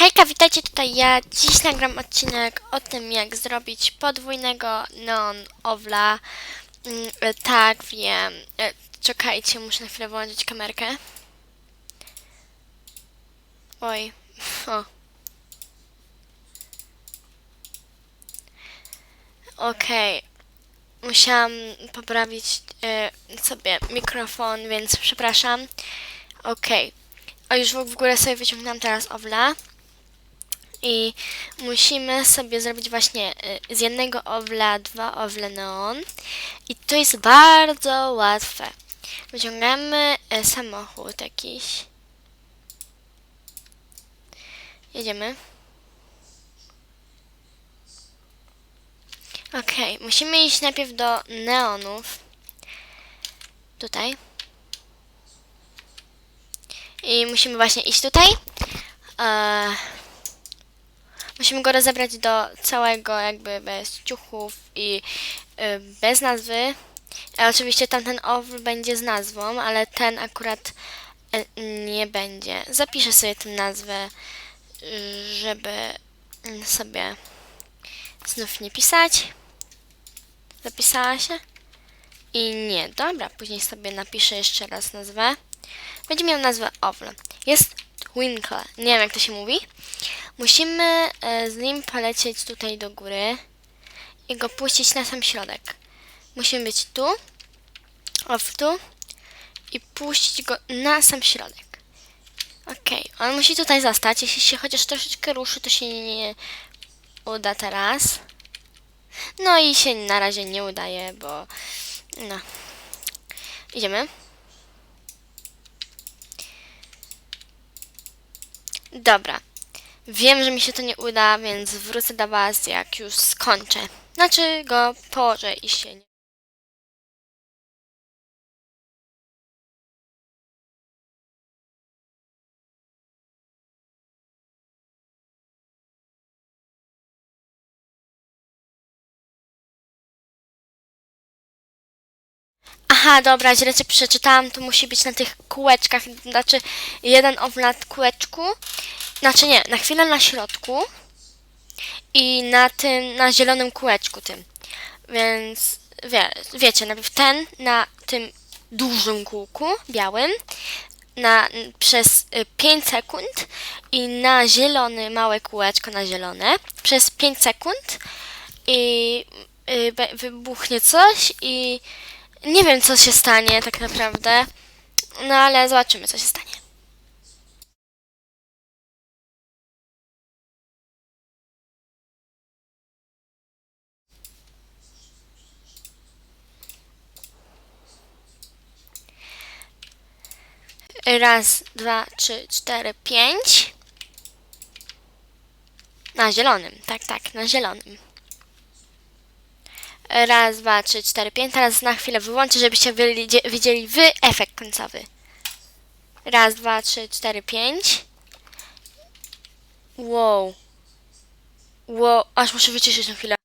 Hejka, witajcie tutaj ja. Dziś nagram odcinek o tym, jak zrobić podwójnego neon owla. Mm, e, tak, wiem. E, Czekajcie, muszę na chwilę włączyć kamerkę. Oj. O. Okej. Musiałam poprawić e, sobie mikrofon, więc przepraszam. Okej. O, już w ogóle sobie wyciągnęłam teraz owla. I musimy sobie zrobić właśnie y, z jednego owla dwa owle neon. I to jest bardzo łatwe. Wyciągamy y, samochód jakiś. Jedziemy. Okej, musimy iść najpierw do neonów. Tutaj. I musimy właśnie iść tutaj. Eee, musimy go rozebrać do całego, jakby bez ciuchów i y, bez nazwy. E, oczywiście tamten owl będzie z nazwą, ale ten akurat e, nie będzie. Zapiszę sobie tę nazwę, żeby sobie znów nie pisać. Zapisała się? I nie, dobra, później sobie napiszę jeszcze raz nazwę. Będzie miał nazwę Owl. Jest Twinkle. Nie wiem, jak to się mówi. Musimy e, z nim polecieć tutaj do góry i go puścić na sam środek. Musimy być tu, Owl tu i puścić go na sam środek. Okej, on musi tutaj zostać. Jeśli się chociaż troszeczkę ruszy, to się nie uda teraz. No i się na razie nie udaje, bo no. Idziemy. Dobra. Wiem, że mi się to nie uda, więc wrócę do Was, jak już skończę. Znaczy go położę i się nie. Aha, dobra, źle cię przeczytałam, to musi być na tych kółeczkach, znaczy jeden na kółeczku, znaczy nie, na chwilę na środku i na tym, na zielonym kółeczku tym. Więc wie, wiecie, najpierw ten na tym dużym kółku białym na, przez 5 sekund i na zielony małe kółeczko na zielone przez 5 sekund i y, wybuchnie coś i nie wiem, co się stanie tak naprawdę. No ale zobaczymy, co się stanie. Raz, dwa, trzy, cztery, pięć. Na zielonym, tak, tak, na zielonym. Raz, dwa, trzy, cztery, pięć. Teraz na chwilę wyłączę, żebyście widzieli wy efekt końcowy. Raz, dwa, trzy, cztery, pięć. Wow. Wow, aż muszę wyciszyć na chwilę.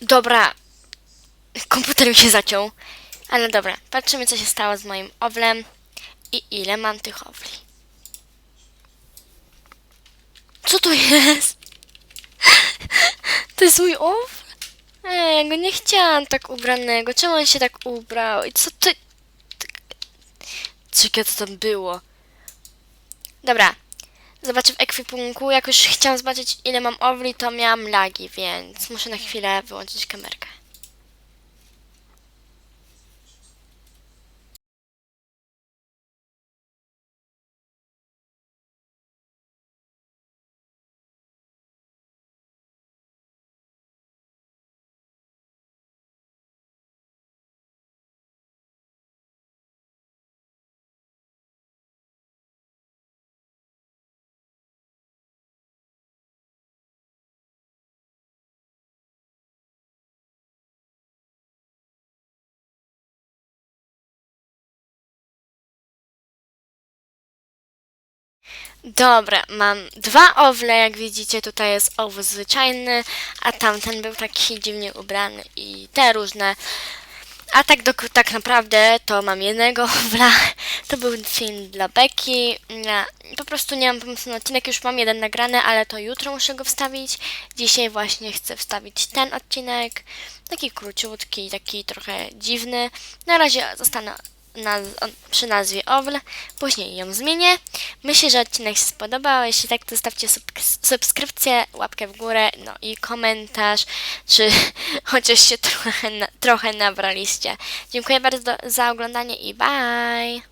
Dobra. Komputer mi się zaciął. Ale dobra, patrzymy co się stało z moim owlem i ile mam tych owli. Co to jest? To jest mój ow? Ej, ja go nie chciałam tak ubranego. Czemu on się tak ubrał? I co ty... Czekaj, co tam było? Dobra. Zobaczę w ekwipunku. Jak już chciałam zobaczyć ile mam owli, to miałam lagi, więc muszę na chwilę wyłączyć kamerkę. Dobra, mam dwa owle, jak widzicie, tutaj jest owoc zwyczajny, a tamten był taki dziwnie ubrany i te różne. A tak, do, tak naprawdę to mam jednego owla, to był film dla Beki, ja po prostu nie mam pomysłu na odcinek, już mam jeden nagrany, ale to jutro muszę go wstawić. Dzisiaj właśnie chcę wstawić ten odcinek, taki króciutki, taki trochę dziwny. Na razie zostanę naz- przy nazwie Owl, później ją zmienię. Myślę, że odcinek się spodobał. Jeśli tak, to zostawcie subskrypcję, łapkę w górę, no i komentarz, czy chociaż się trochę, na- trochę nabraliście. Dziękuję bardzo za oglądanie i bye!